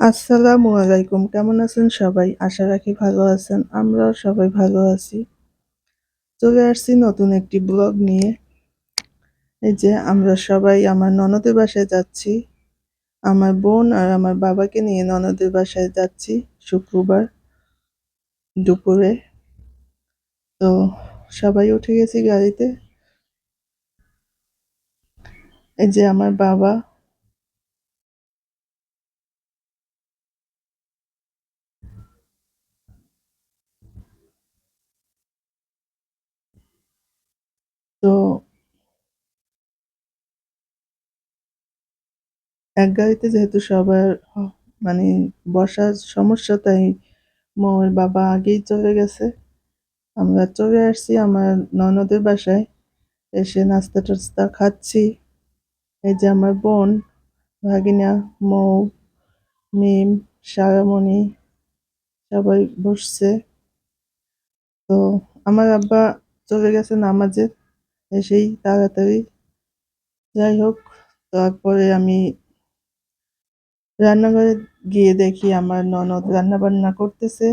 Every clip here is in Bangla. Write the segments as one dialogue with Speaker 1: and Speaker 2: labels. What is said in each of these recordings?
Speaker 1: আসসালামু আলাইকুম, কেমন আছেন সবাই? আশা রাখি ভালো আছেন, আমরাও সবাই ভালো আছি। চলে আসছি নতুন একটি ব্লগ নিয়ে। এই যে আমরা সবাই আমার ননদের বাসায় যাচ্ছি। আমার বোন আর আমার বাবাকে নিয়ে ননদের বাসায় যাচ্ছি শুক্রবার দুপুরে। তো সবাই উঠে গেছি গাড়িতে। এই যে আমার বাবা তো এক গাড়িতে যেহেতু সবার মানে বসার সমস্যা, তাই মোর বাবা আগেই চলে গেছে। আমরা চলে আসছি আমার ননদের বাসায়। এসে নাস্তা টাস্তা খাচ্ছি। এই যে আমার বোন, ভাগিনা, মৌ, মিম, সারামণি, সবাই বসছে। তো আমার আব্বা চলে গেছে নামাজে এসেই তাড়াতাড়ি। যাই হোক, তারপরে আমি রান্নাঘরে গিয়ে দেখি আমার ননদ রান্না বান্না করতেছে।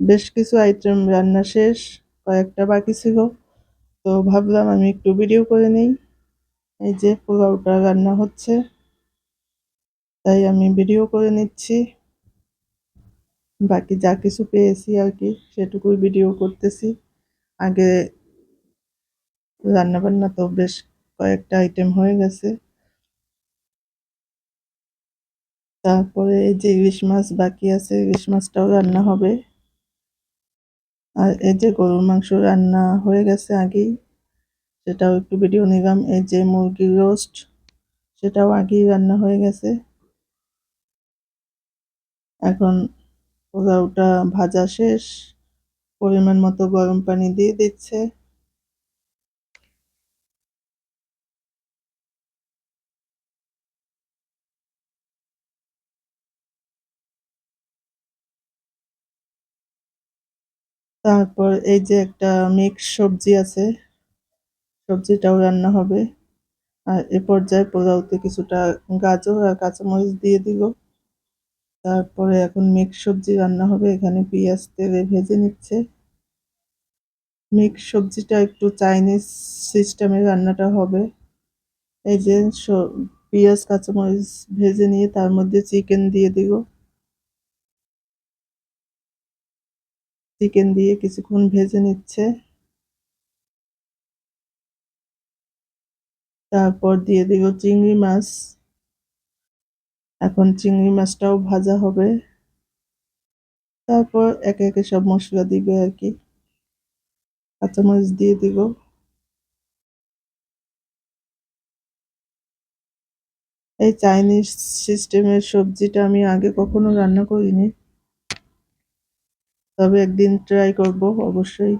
Speaker 1: বেশ কিছু আইটেম রান্না শেষ, কয়েকটা বাকি ছিল। তো ভাবলাম আমি একটু ভিডিও করে নিই। এই যে পোলাওটা রান্না হচ্ছে, তাই আমি ভিডিও করে নিচ্ছি। বাকি যা কিছু পেয়েছি আর কি, সেটুকুই ভিডিও করতেছি। আগে রান্না বান্না তো বেশ কয়েকটা আইটেম হয়ে গেছে। তারপরে এই যে ইলিশ মাছ বাকি আছে, ইলিশ মাছটাও রান্না হবে। আর এই যে গরুর মাংস রান্না হয়ে গেছে আগেই, সেটাও একটু ভিডিও নিলাম। এই যে মুরগির রোস্ট সেটাও আগেই রান্না হয়ে গেছে। এখন পোলাওটা ভাজা শেষ, পরিমাণ মতো গরম পানি দিয়ে দিচ্ছে। তারপর এই যে একটা মিক্স সবজি আছে, সবজিটাও রান্না হবে। আর এ পর্যায়ে পোলাওতে কিছুটা গাজর আর কাঁচামরিচ দিয়ে দিব তারপরে এখন মিক্স সবজি রান্না হবে, এখানে পেঁয়াজ, তেলে ভেজে নিচ্ছে। মিক্স সবজিটা একটু চাইনিজ সিস্টেমে রান্নাটা হবে। এই যে পেঁয়াজ, কাঁচামরিচ ভেজে নিয়ে তার মধ্যে চিকেন দিয়ে দিব চিকেন দিয়ে কিছুক্ষণ ভেজে নিচ্ছে। তারপর দিয়ে দিব চিংড়ি মাছ। এখন চিংড়ি মাছটাও ভাজা হবে। তারপর একে একে সব মশলা দিবে আর কি। কাঁচামরিচ দিয়ে দিব। এই চাইনিজ সিস্টেমের সবজিটা আমি আগে কখনো রান্না করিনি। তবে একদিন ট্রাই করব, অবশ্যই।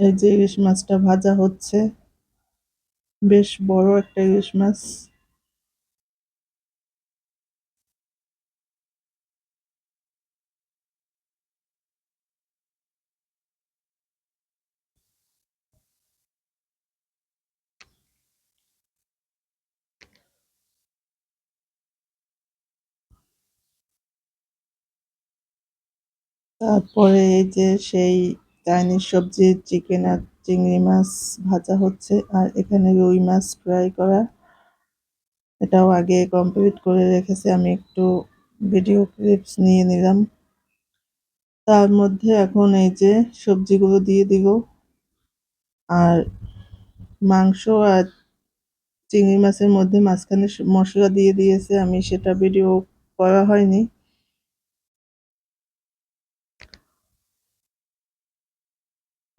Speaker 1: এই যে ইলিশ মাছটা ভাজা হচ্ছে, বেশ বড় একটা ইলিশ মাছ। তারপরে এই যে সেই চাইনিজ সবজি, চিকেন আর চিংড়ি মাছ ভাজা হচ্ছে। আর এখানে রুই মাছ ফ্রাই করা। এটাও আগে কমপ্লিট করে রেখেছে। আমি একটু ভিডিও ক্লিপস নিয়ে নিলাম। তার মধ্যে এখন এই যে সবজিগুলো দিয়ে দিব। আর মাংস আর চিংড়ি মাছের মধ্যে মাঝখানে মশলা দিয়ে দিয়েছে। আমি সেটা ভিডিও করা হয়নি।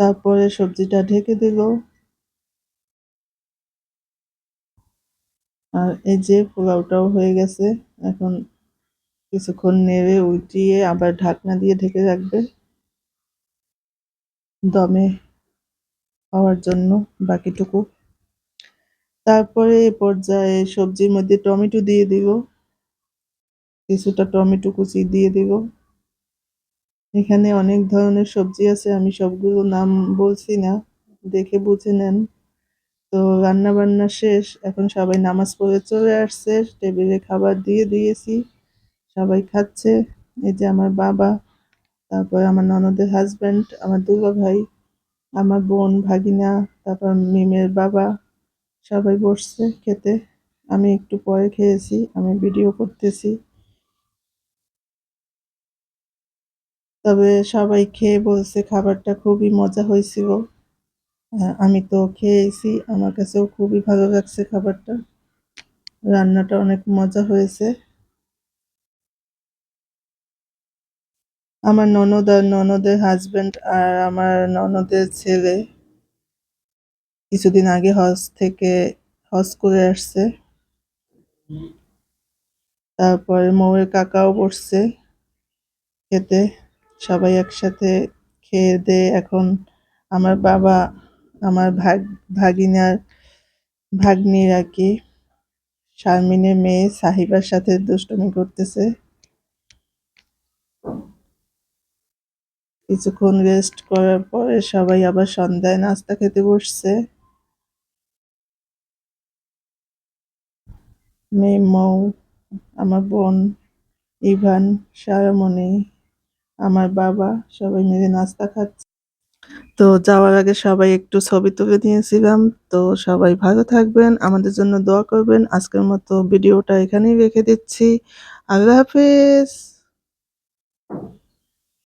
Speaker 1: তারপরে সবজিটা ঢেকে দিল। আর এই যে পোলাওটাও হয়ে গেছে, এখন কিছুক্ষণ নেড়ে উল্টিয়ে আবার ঢাকনা দিয়ে ঢেকে রাখবে দমে হওয়ার জন্য বাকিটুকু। তারপরে এ পর্যায়ে সবজির মধ্যে টমেটো দিয়ে দিব কিছুটা টমেটো কুচি দিয়ে দিব এখানে অনেক ধরনের সবজি আছে, আমি সবগুলো নাম বলছি না, দেখে বুঝে নেন। তো রান্না বান্না শেষ, এখন সবাই নামাজ পড়ে চলে আসছে, টেবিলে খাবার দিয়ে দিয়েছি, সবাই খাচ্ছে। এই যে আমার বাবা, তারপর আমার ননদের হাজব্যান্ড আমার দুলা ভাই, আমার বোন ভাগিনা, তারপর মিমের বাবা, সবাই বসছে খেতে। আমি একটু পরে খেয়েছি, আমি ভিডিও করতেছি। তবে সবাই খেয়ে বলছে খাবারটা খুবই মজা হয়েছিল। হ্যাঁ, আমি তো খেয়েছি আমার কাছেও খুবই ভালো লাগছে খাবারটা। রান্নাটা অনেক মজা হয়েছে। আমার ননদ আর ননদের হাজবেন্ড আর আমার ননদের ছেলে কিছুদিন আগে হজ থেকে হজ করে আসছে। তারপরে মৌয়ের কাকাও বসছে খেতে। সবাই একসাথে খেয়ে দিয়ে এখন আমার বাবা, আমার ভাগ, ভাগিনার, ভাগ্নির আর কি, শারমিনের মেয়ে সাহিবার সাথে দুষ্টুমি করতেছে। কিছুক্ষণ রেস্ট করার পরে সবাই আবার সন্ধ্যায় নাস্তা খেতে বসছে। মেয়ে মৌ, আমার বোন, ইভান, সারামণি আমার বাবা সবাই মিলে নাস্তা খাচ্ছে। তো যাওয়ার আগে সবাই একটু ছবি তুলে দিয়েছিলাম তো সবাই ভালো থাকবেন, আমাদের জন্য দোয়া করবেন। আজকের মতো ভিডিওটা এখানেই রেখে দিচ্ছি। আল্লাহ হাফেজ।